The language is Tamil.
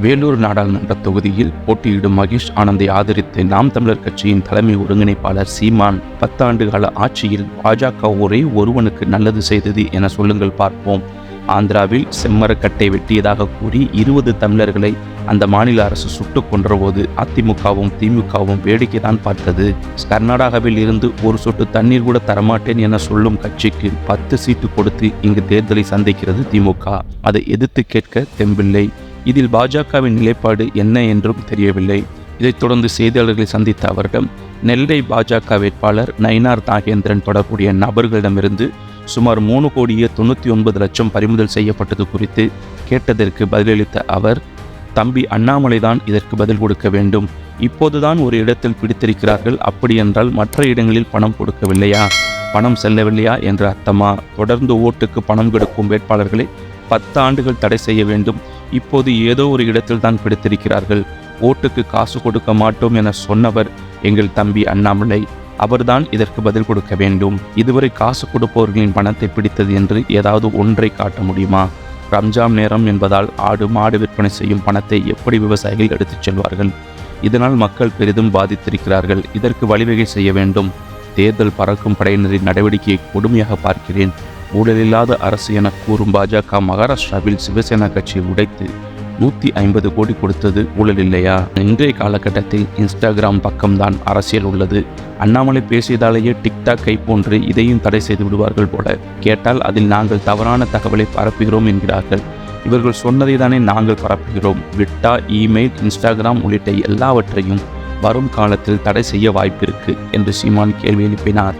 வேலூர் நாடாளுமன்ற தொகுதியில் போட்டியிடும் மகேஷ் ஆனந்தை ஆதரித்து நாம் தமிழர் கட்சியின் தலைமை ஒருங்கிணைப்பாளர் சீமான் பத்தாண்டு கால ஆட்சியில் பாஜக ஒரே ஒருவனுக்கு நல்லது செய்தது என சொல்லுங்கள் பார்ப்போம். ஆந்திராவில் செம்மரக்கட்டை வெட்டியதாக கூறி இருபது தமிழர்களை அந்த மாநில அரசு சுட்டுக் கொன்றபோது அதிமுகவும் திமுகவும் வேடிக்கை தான் பார்த்தது. கர்நாடகாவில் இருந்து ஒரு சொட்டு தண்ணீர் கூட தரமாட்டேன் என சொல்லும் கட்சிக்கு பத்து சீட்டு கொடுத்து இங்கு தேர்தலை சந்திக்கிறது திமுக. அதை எதிர்த்து கேட்க தெம்பில்லை. இதில் பாஜகவின் நிலைப்பாடு என்ன என்றும் தெரியவில்லை. இதைத் தொடர்ந்து செய்தியாளர்களை சந்தித்த அவர்கள் நெல்லை பாஜக வேட்பாளர் நயினார் நாகேந்திரன் தொடர்புடைய நபர்களிடமிருந்து சுமார் மூணு கோடியே தொண்ணூற்றி ஒன்பது லட்சம் பறிமுதல் செய்யப்பட்டது குறித்து கேட்டதற்கு பதிலளித்த அவர் தம்பி அண்ணாமலைதான் இதற்கு பதில் கொடுக்க வேண்டும். இப்போதுதான் ஒரு இடத்தில் பிடித்திருக்கிறார்கள். அப்படியென்றால் மற்ற இடங்களில் பணம் கொடுக்கவில்லையா? பணம் செல்லவில்லையா? என்ற அர்த்தமா? தொடர்ந்து ஓட்டுக்கு பணம் கொடுக்கும் வேட்பாளர்களை பத்து ஆண்டுகள் தடை செய்ய வேண்டும். இப்போது ஏதோ ஒரு இடத்தில் தான் பிடித்திருக்கிறார்கள். ஓட்டுக்கு காசு கொடுக்க மாட்டோம் என சொன்னவர் எங்கள் தம்பி அண்ணாமலை. அவர்தான் இதற்கு பதில் கொடுக்க வேண்டும். இதுவரை காசு கொடுப்பவர்களின் பணத்தை பிடித்தது என்று ஏதாவது ஒன்றை காட்ட முடியுமா? ரம்ஜான் நேரம் என்பதால் ஆடு மாடு விற்பனை செய்யும் பணத்தை எப்படி விவசாயிகள் எடுத்துச் செல்வார்கள்? இதனால் மக்கள் பெரிதும் பாதித்திருக்கிறார்கள். இதற்கு வழிவகை செய்ய வேண்டும். தேர்தல் பறக்கும் படையினரின் நடவடிக்கையை கொடுமையாக பார்க்கிறேன். ஊழலில்லாத அரசு என கூறும் பாஜக மகாராஷ்டிராவில் சிவசேனா கட்சியை உடைத்து நூற்றி ஐம்பது கோடி கொடுத்தது ஊழல் இல்லையா? இன்றைய காலகட்டத்தில் இன்ஸ்டாகிராம் பக்கம்தான் அரசியல் உள்ளது. அண்ணாமலை பேசியதாலேயே டிக்டாக் கை போன்று இதையும் தடை செய்து விடுவார்கள் போல. கேட்டால் அதில் நாங்கள் தவறான தகவலை பரப்புகிறோம் என்கிறார்கள். இவர்கள் சொன்னதை தானே நாங்கள் பரப்புகிறோம். விட்டா இமெயில் இன்ஸ்டாகிராம் உள்ளிட்ட எல்லாவற்றையும் வரும் காலத்தில் தடை செய்ய வாய்ப்பிருக்கு என்று சீமான் கேள்வி எழுப்பினார்.